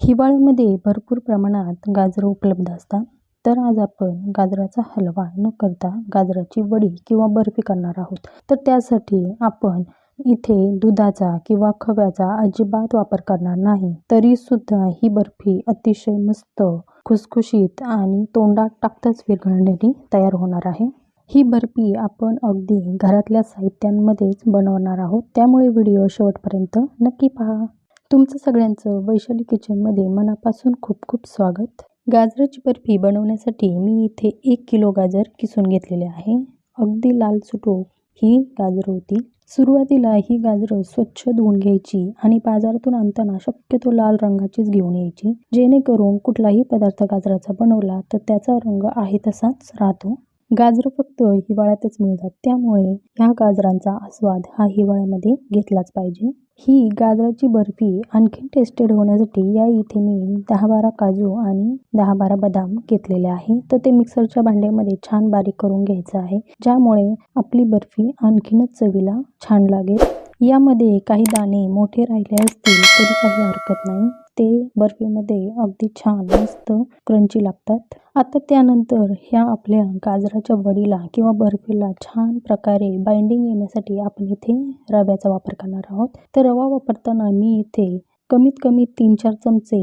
हिवाळ्यामध्ये भरपूर प्रमाणात गाजरं उपलब्ध असतात. तर आज आपण गाजराचा हलवा न करता गाजराची वडी किंवा बर्फी करणार आहोत. तर त्यासाठी आपण इथे दुधाचा किंवा खव्याचा अजिबात वापर करणार नाही. तरीसुद्धा ही बर्फी अतिशय मस्त खुसखुशीत आणि तोंडात टाकताच विरघळलेली तयार होणार आहे. ही बर्फी आपण अगदी घरातल्या साहित्यांमध्येच बनवणार आहोत. त्यामुळे व्हिडिओ शेवटपर्यंत नक्की पहा. तुमचं सगळ्यांचं वैशाली किचनमध्ये मनापासून खूप खूप स्वागत. गाजराची बर्फी बनवण्यासाठी मी इथे एक किलो गाजर किसून घेतलेले आहे. अगदी लाल सुटो ही गाजरं होती. सुरुवातीला ही गाजरं स्वच्छ धुवून घ्यायची आणि बाजारातून आणताना शक्यतो लाल रंगाचीच घेऊन यायची. जेणेकरून कुठलाही पदार्थ गाजराचा बनवला तर त्याचा रंग आहे तसाच राहतो. गाजरं फक्त हिवाळ्यातच मिळतात. त्यामुळे ह्या गाजरांचा आस्वाद हा हिवाळ्यामध्ये घेतलाच पाहिजे. ही गाजराची बर्फी आणखी टेस्टेड होण्यासाठी या इथे मी दहा बारा काजू आणि दहा बारा बदाम घेतलेले आहे. तर ते मिक्सरच्या भांड्यामध्ये छान बारीक करून घ्यायचं आहे. ज्यामुळे आपली बर्फी आणखीनच चवीला छान लागेल. यामध्ये काही दाणे मोठे राहिले असतील तरी काही हरकत नाही. ते बर्फीमध्ये अगदी छान मस्त क्रंची लागतात. आता त्यानंतर ह्या आपल्या गाजराच्या वडीला किंवा बर्फीला छान प्रकारे बाइंडिंग येण्यासाठी आपण इथे रव्याचा वापर करणार आहोत. तर रवा वापरताना मी इथे कमीत कमी तीन चार चमचे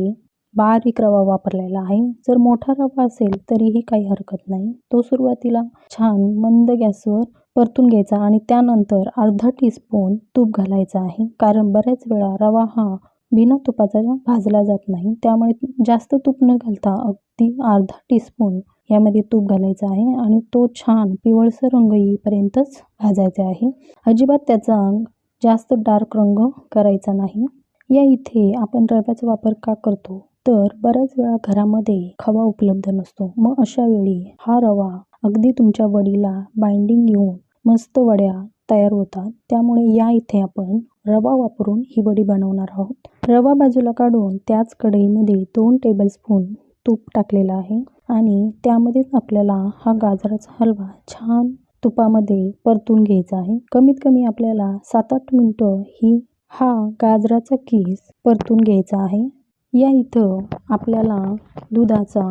बारीक रवा वापरलेला आहे. जर मोठा रवा असेल तरीही काही हरकत नाही. तो सुरुवातीला छान मंद गॅसवर परतून घ्यायचा आणि त्यानंतर अर्धा टीस्पून तूप घालायचा आहे. कारण बऱ्याच वेळा रवा हा बिना तुपाचा भाजला जात नाही. त्यामुळे जास्त तूप न घालता अगदी अर्धा टीस्पून यामध्ये तूप घालायचं आहे आणि तो छान पिवळसर रंग येईपर्यंतच भाजायचा आहे. अजिबात त्याचा जास्त डार्क रंग करायचा नाही. या इथे आपण रव्याचा वापर का करतो? तर बऱ्याच वेळा घरामध्ये खवा उपलब्ध नसतो. मग अशा वेळी हा रवा अगदी तुमच्या वडीला बाइंडिंग येऊन मस्त वड्या तयार होतात. त्यामुळे या इथे आपण रवा वापरून ही वडी बनवणार आहोत. रवा बाजूला काढून त्याच कढईमध्ये दोन टेबलस्पून तूप टाकलेलं आहे आणि त्यामध्येच आपल्याला हा गाजराचा हलवा छान तुपामध्ये परतून घ्यायचा आहे. कमीत कमी आपल्याला सात आठ मिनटं ही हा गाजराचा कीस परतून घ्यायचा आहे. या इथं आपल्याला दुधाचा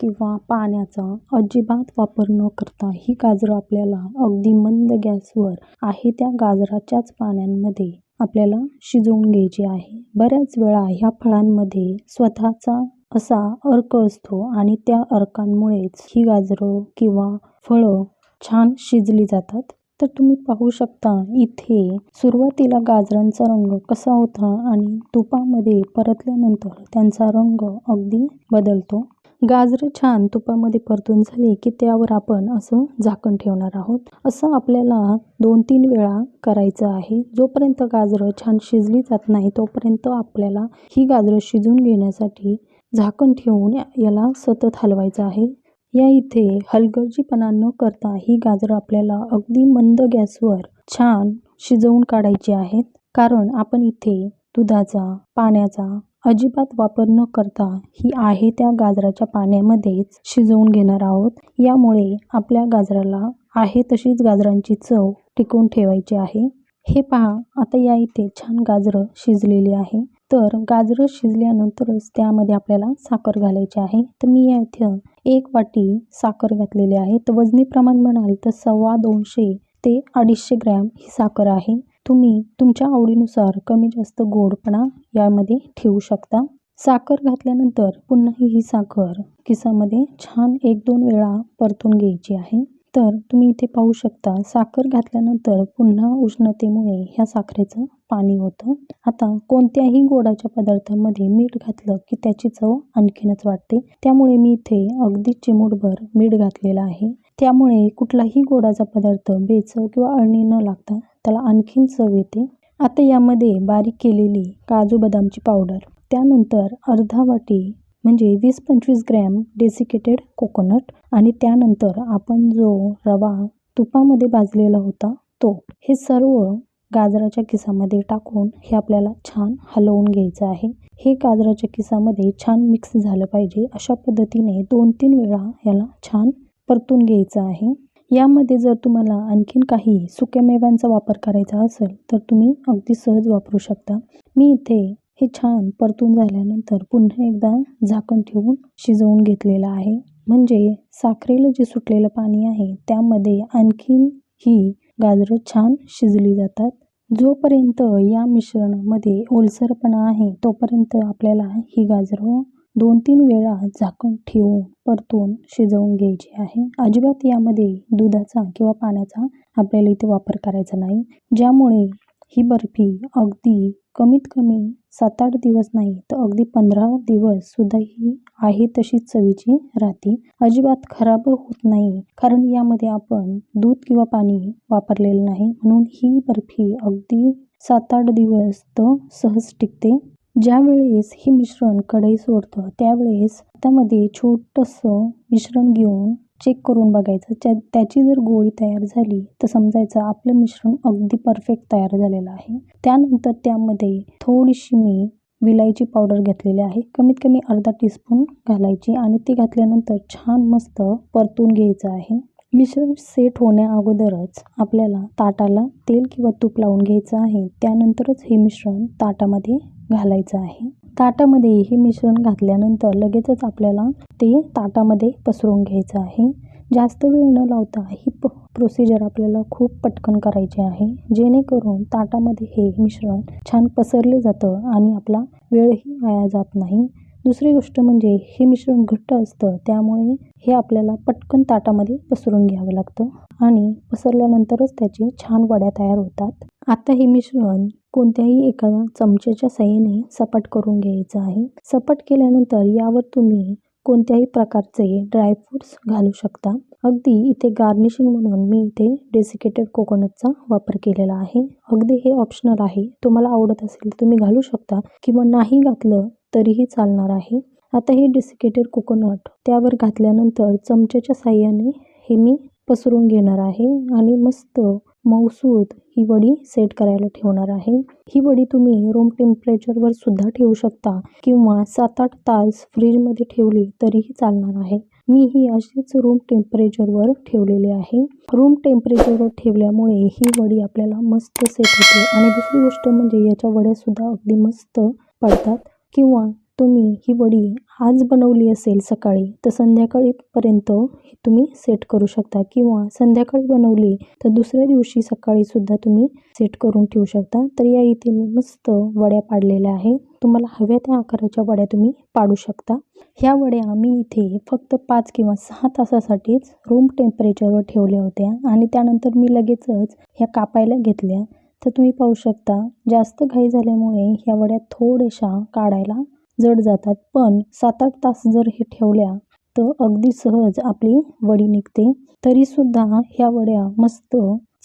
किंवा पाण्याचा अजिबात वापर न करता ही गाजरं आपल्याला अगदी मंद गॅसवर आहे त्या गाजराच्याच पाण्यांमध्ये आपल्याला शिजवून घ्यायची आहे. बऱ्याच वेळा ह्या फळांमध्ये स्वतःचा असा अर्क असतो आणि त्या अर्कांमुळेच ही गाजरं किंवा फळं छान शिजली जातात. तर तुम्ही पाहू शकता इथे सुरुवातीला गाजरांचा रंग कसा होता आणि तुपामध्ये परतल्यानंतर त्यांचा रंग अगदी बदलतो. गाजरं छान तुपामध्ये परतून झाले की त्यावर आपण असं झाकण ठेवणार आहोत. असं आपल्याला दोन तीन वेळा करायचं आहे. जोपर्यंत गाजरं छान शिजली जात नाही तोपर्यंत आपल्याला ही गाजरं शिजून घेण्यासाठी झाकण ठेवून याला सतत हलवायचं आहे. या इथे हलगर्जीपणा न करता ही गाजरं आपल्याला अगदी मंद गॅसवर छान शिजवून काढायची आहेत. कारण आपण इथे दुधाचा पाण्याचा अजिबात वापर न करता ही आहे त्या गाजराच्या पाण्यामध्येच शिजवून घेणार आहोत. यामुळे आपल्या गाजराला आहे तशीच गाजरांची चव टिकवून ठेवायची आहे. हे पहा आता या इथे छान गाजरं शिजलेली आहे. तर गाजरं शिजल्यानंतरच त्यामध्ये आपल्याला साखर घालायची आहे. तर मी या इथं एक वाटी साखर घातलेली आहे. तर वजनी प्रमाण म्हणाल तर सव्वा दोनशे ते अडीचशे ग्रॅम ही साखर आहे. तुम्ही तुमच्या आवडीनुसार कमी जास्त गोडपणा यामध्ये ठेवू शकता. साखर घातल्यानंतर पुन्हा ही साखर किसामध्ये छान एक दोन वेळा परतून घ्यायची आहे. तर तुम्ही इथे पाहू शकता साखर घातल्यानंतर पुन्हा उष्णतेमुळे ह्या साखरेचं पाणी होतं. आता कोणत्याही गोडाच्या पदार्थामध्ये मीठ घातलं की त्याची चव आणखीनच वाटते त्यामुळे मी इथे अगदी चिमूटभर मीठ घातलेलं आहे. त्यामुळे कुठलाही गोडाचा पदार्थ बेचव किंवा अळणी न लागता त्याला आणखीन चव येते. आता यामध्ये बारीक केलेली काजू बदामची पावडर त्यानंतर अर्धा वाटी म्हणजे वीस पंचवीस ग्रॅम डेसिकेटेड कोकोनट आणि त्यानंतर आपण जो रवा तुपामध्ये भाजलेला होता तो हे सर्व गाजराच्या किसामध्ये टाकून हे आपल्याला छान हलवून घ्यायचं आहे. हे गाजराच्या किसामध्ये छान मिक्स झालं पाहिजे. अशा पद्धतीने दोन तीन वेळा याला छान परतून घ्यायचं आहे. यामध्ये जर तुम्हाला आणखीन काही सुक्या मेव्यांचा वापर करायचा असेल तर तुम्ही अगदी सहज वापरू शकता. मी इथे हे छान परतून झाल्यानंतर पुन्हा एकदा झाकण ठेवून शिजवून घेतलेलं आहे. म्हणजे साखरेला जे सुटलेलं पाणी आहे त्यामध्ये आणखीन ही गाजरं छान शिजली जातात. जोपर्यंत या मिश्रणामध्ये ओलसरपणा आहे तोपर्यंत आपल्याला ही गाजरं दोन तीन वेळा झाकण ठेवून परतून शिजवून घ्यायची आहे. अजिबात यामध्ये दुधाचा किंवा पाण्याचा आपल्याला इथे वापर करायचा नाही. ज्यामुळे ही बर्फी अगदी कमीत कमी सात आठ दिवस नाही तर अगदी पंधरा दिवस सुद्धा ही आहे तशीच चवीची राहते. अजिबात खराब होत नाही कारण यामध्ये आपण दूध किंवा पाणी वापरलेलं नाही. म्हणून ही बर्फी अगदी सात आठ दिवस तर सहज टिकते. ज्या वेळेस हे मिश्रण कढई सोडतं त्यावेळेस हातामध्ये छोटंसं मिश्रण घेऊन चेक करून बघायचं. त्या त्याची जर गोळी तयार झाली तर समजायचं आपलं मिश्रण अगदी परफेक्ट तयार झालेलं आहे. त्यानंतर त्यामध्ये थोडीशी मी विलायची पावडर घेतलेली आहे. कमीत कमी अर्धा टीस्पून घालायची आणि ती घातल्यानंतर छान मस्त परतून घ्यायचं आहे. मिश्रण सेट होण्या अगोदरच आपल्याला ताटाला तेल किंवा तूप लावून घ्यायचं आहे. त्यानंतरच हे मिश्रण ताटामध्ये घालायचं आहे. ताटामध्ये हे मिश्रण घातल्यानंतर लगेचच आपल्याला ते ताटामध्ये पसरवून घ्यायचं आहे. जास्त वेळ न लावता ही प प्रोसिजर आपल्याला खूप पटकन करायची आहे. जेणेकरून ताटामध्ये हे मिश्रण छान पसरले जातं आणि आपला वेळही वाया जात नाही. दुसरी गोष्ट म्हणजे हे मिश्रण घट्ट असतं त्यामुळे हे आपल्याला पटकन ताटामध्ये पसरून घ्यावं लागतं आणि पसरल्यानंतरच त्याची छान वड्या तयार होतात. आता हे मिश्रण कोणत्याही एका चमच्याच्या साह्याने सपाट करून घ्यायचं आहे. सपाट केल्यानंतर यावर तुम्ही कोणत्याही प्रकारचे ड्रायफ्रूट्स घालू शकता. अगदी इथे गार्निशिंग म्हणून मी इथे डेसिकेटेड कोकोनटचा वापर केलेला आहे. अगदी हे ऑप्शनल आहे. तुम्हाला आवडत असेल तुम्ही घालू शकता किंवा नाही घातलं तरीही चालणार आहे. आता हे डेसिकेटेड कोकोनट त्यावर घातल्यानंतर चमच्याच्या साह्याने हे मी पसरून घेणार आहे आणि मस्त मऊसूद ही वडी सेट करायला ठेवणार आहे. ही वडी तुम्ही रूम टेम्परेचरवर सुद्धा ठेवू शकता किंवा सात आठ तास फ्रीजमध्ये ठेवली तरीही चालणार आहे. मी ही अशीच रूम टेम्परेचरवर ठेवलेली आहे. रूम टेम्परेचरवर ठेवल्यामुळे ही वडी आपल्याला मस्त सेट होते. आणि दुसरी गोष्ट म्हणजे याच्या वड्यासुद्धा अगदी मस्त पडतात. किंवा तुम्ही ही वडी आज बनवली असेल सकाळी तर संध्याकाळीपर्यंत तुम्ही सेट करू शकता. किंवा संध्याकाळी बनवली तर दुसऱ्या दिवशी सकाळीसुद्धा तुम्ही सेट करून ठेवू शकता. तर या इथे मी मस्त वड्या पाडलेल्या आहे तुम्हाला हव्या त्या आकाराच्या वड्या तुम्ही पाडू शकता. ह्या वड्या मी इथे फक्त पाच किंवा सहा तासासाठीच रूम टेम्परेचरवर ठेवल्या होत्या. आणि त्यानंतर मी लगेचच ह्या कापायला घेतल्या. तर तुम्ही पाहू शकता जास्त घाई झाल्यामुळे ह्या वड्या थोड्याशा काढायला जड जातात. पण सात आठ तास जर हे ठेवल्या तर अगदी सहज आपली वडी निघते. तरीसुद्धा ह्या वड्या मस्त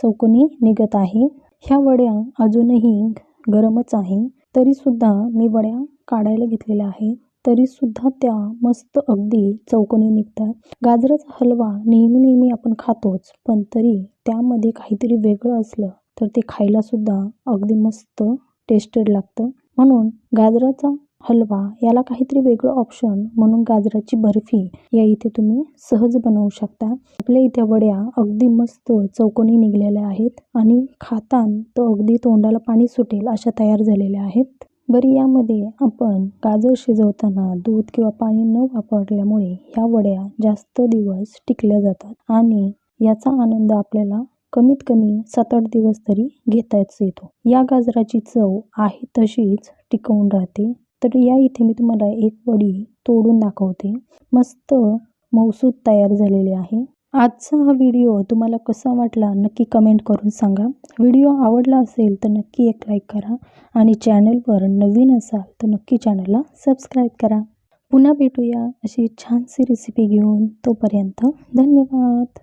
चौकोनी निघत आहे. ह्या वड्या अजूनही गरमच आहे. तरीसुद्धा मी वड्या काढायला घेतलेल्या आहेत. तरीसुद्धा त्या मस्त अगदी चौकोनी निघतात. गाजराचा हलवा नेहमी नेहमी आपण खातोच. पण तरी त्यामध्ये काहीतरी वेगळं असलं तर ते खायलासुद्धा अगदी मस्त टेस्टेड लागतं. म्हणून गाजराचा हलवा याला काहीतरी वेगळं ऑप्शन म्हणून गाजराची बर्फी या इथे तुम्ही सहज बनवू शकता. आपल्या इथे वड्या अगदी मस्त चौकोनी निघलेल्या आहेत आणि खातान तर अगदी तोंडाला पाणी सुटेल अशा तयार झालेल्या आहेत. बरी यामध्ये आपण गाजर शिजवताना दूध किंवा पाणी न वापरल्यामुळे ह्या वड्या जास्त दिवस टिकल्या जातात आणि याचा आनंद आपल्याला कमीत कमी सात आठ दिवस तरी घेताच येतो. या गाजराची चव आहे तशीच टिकवून राहते. तर या इथे मी तुम्हाला एक वडी तोडून दाखवते. मस्त मौसूद तयार झालेली आहे. आजचा हा व्हिडिओ तुम्हाला कसा वाटला नक्की कमेंट करून सांगा. व्हिडिओ आवडला असेल तर नक्की एक लाईक करा आणि चॅनलवर नवीन असाल तर नक्की चॅनलला सबस्क्राईब करा. पुन्हा भेटूया अशी छानशी रेसिपी घेऊन तोपर्यंत धन्यवाद.